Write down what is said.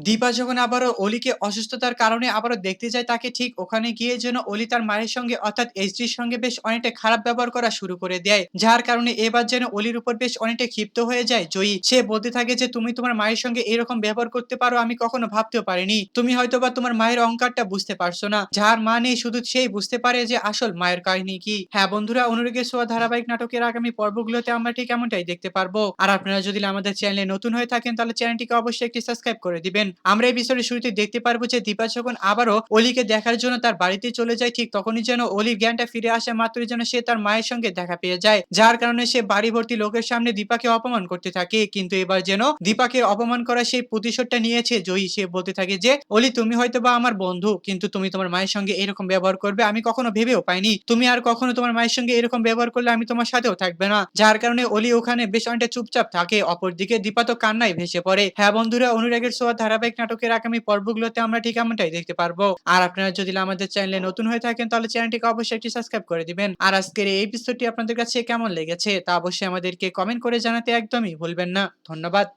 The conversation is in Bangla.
দীপা যখন আবারও অলিকে অসুস্থতার কারণে আবারও দেখতে যায়, তাকে ঠিক ওখানে গিয়ে যেন অলি তার মায়ের সঙ্গে, অর্থাৎ এইচডির সঙ্গে বেশ অনেকটা খারাপ ব্যবহার করা শুরু করে দেয়। যার কারণে এবার যেন অলির উপর বেশ অনেকটা ক্ষিপ্ত হয়ে যায়। জয়ী, সে বলতে থাকে যে, তুমি তোমার মায়ের সঙ্গে এরকম ব্যবহার করতে পারো, আমি কখনো ভাবতেও পারিনি। তুমি হয়তো বা তোমার মায়ের অহংকারটা বুঝতে পারছ না। যার মা নেই, শুধু সেই বুঝতে পারে যে, আসল মায়ের কাহিনী কি। হ্যাঁ বন্ধুরা, অনুরাগের সোয়া ধারাবাহিক নাটকের আগামী পর্বগুলোতে আমরা ঠিক এমনটাই দেখতে পারব। আর আপনারা যদি আমাদের চ্যানেলে নতুন হয়ে থাকেন, তাহলে চ্যানেলটিকে অবশ্যই একটি সাবস্ক্রাইব করে দিবেন। আমরা এই বিষয়ে শুরুতে দেখতে পারব যে দীপা যখন আবারও অলিকে দেখার জন্য তার বাড়িতে চলে যায়, ঠিক তখনই যেন অলির জ্ঞানটা ফিরে আসে, মাত্রই যেন সে তার মায়ের সঙ্গে দেখা পেয়ে যায়। যার কারণে সে বাড়ি ভর্তি লোকের সামনে দীপাকে অপমান করতে থাকে। কিন্তু এবার যেন দীপাকে অপমান করা সেই প্রতিশোধটা নিয়েছে জয়ী। সে বলতে থাকে যে, অলি, তুমি হয়তো বা আমার বন্ধু, কিন্তু তুমি তোমার মায়ের সঙ্গে এরকম ব্যবহার করবে আমি কখনো ভেবেও পাইনি। তুমি আর কখনো তোমার মায়ের সঙ্গে এরকম ব্যবহার করলে আমি তোমার সাথেও থাকবে না। যার কারণে অলি ওখানে বেশ অনেকটা চুপচাপ থাকে। অপরদিকে দীপা তো কান্নায় ভেসে পড়ে। হ্যাঁ বন্ধুরা, অনুরাগের সোয়া ধারাবাহিক নাটকের আগামী পর্বগুলোতে আমরা ঠিক এমনটাই দেখতে পারব। আর আপনারা যদি আমাদের চ্যানেলে নতুন হয়ে থাকেন, তাহলে চ্যানেলটিকে অবশ্যই একটি সাবস্ক্রাইব করে দিবেন। আর আজকের এই এপিসোডটি আপনাদের কাছে কেমন লেগেছে, তা অবশ্যই আমাদেরকে কমেন্ট করে জানাতে একদমই ভুলবেন না। ধন্যবাদ।